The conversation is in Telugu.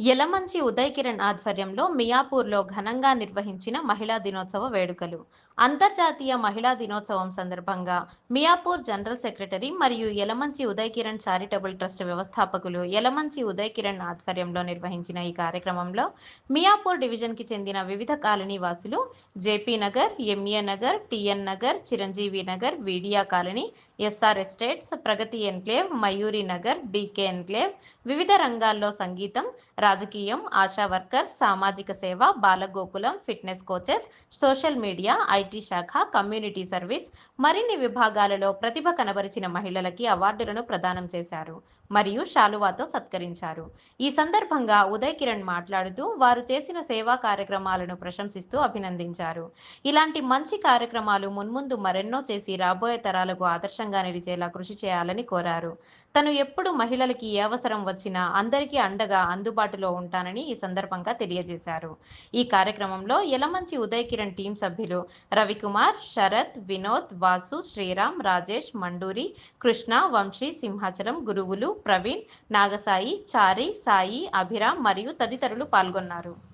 యలమంచి ఉదయ్ కిరణ్ ఆధ్వర్యంలో మియాపూర్లో ఘనంగా నిర్వహించిన మహిళా దినోత్సవ వేడుకలు. అంతర్జాతీయ మహిళా దినోత్సవం సందర్భంగా మియాపూర్ జనరల్ సెక్రటరీ మరియు యలమంచి ఉదయ్ కిరణ్ చారిటబుల్ ట్రస్ట్ వ్యవస్థాపకులు యలమంచి ఉదయ్ కిరణ్ ఆధ్వర్యంలో నిర్వహించిన ఈ కార్యక్రమంలో మియాపూర్ డివిజన్కి చెందిన వివిధ కాలనీ వాసులు JP Nagar MA Nagar TN Nagar Chiranjeevi Nagar వీడియా colony SR estates Pragathi enclave Mayuri Nagar BK enclave వివిధ రంగాల్లో సంగీతం రాజకీయం ఆశా వర్కర్స్ సామాజిక సేవ Balagokulam fitness coaches social media IT శాఖ కమ్యూనిటీ సర్వీస్ మరిన్ని విభాగాలలో ప్రతిభ కనబరిచిన మహిళలకి అవార్డులను ప్రదానం చేశారు మరియు శాలువాతో సత్కరించారు. ఈ సందర్భంగా ఉదయ్ కిరణ్ మాట్లాడుతూ వారు చేసిన సేవా కార్యక్రమాలను ప్రశంసిస్తూ అభినందించారు. ఇలాంటి మంచి కార్యక్రమాలు మున్ముందు మరెన్నో చేసి రాబోయే తరాలకు ఆదర్శంగా నిలిచేలా కృషి చేయాలని కోరారు. తను ఎప్పుడు మహిళలకి ఏ అవసరం వచ్చినా అందరికీ అండగా అందుబాటులో ఉంటానని ఈ సందర్భంగా తెలియజేశారు. ఈ కార్యక్రమంలో యలమంచి ఉదయ కిరణ్ టీం సభ్యులు రవికుమార్ శరత్ వినోద్ వాసు శ్రీరామ్ రాజేష్ మండూరి కృష్ణ వంశీ సింహాచలం గురువులు ప్రవీణ్ నాగసాయి చారి సాయి అభిరామ్ మరియు తదితరులు పాల్గొన్నారు.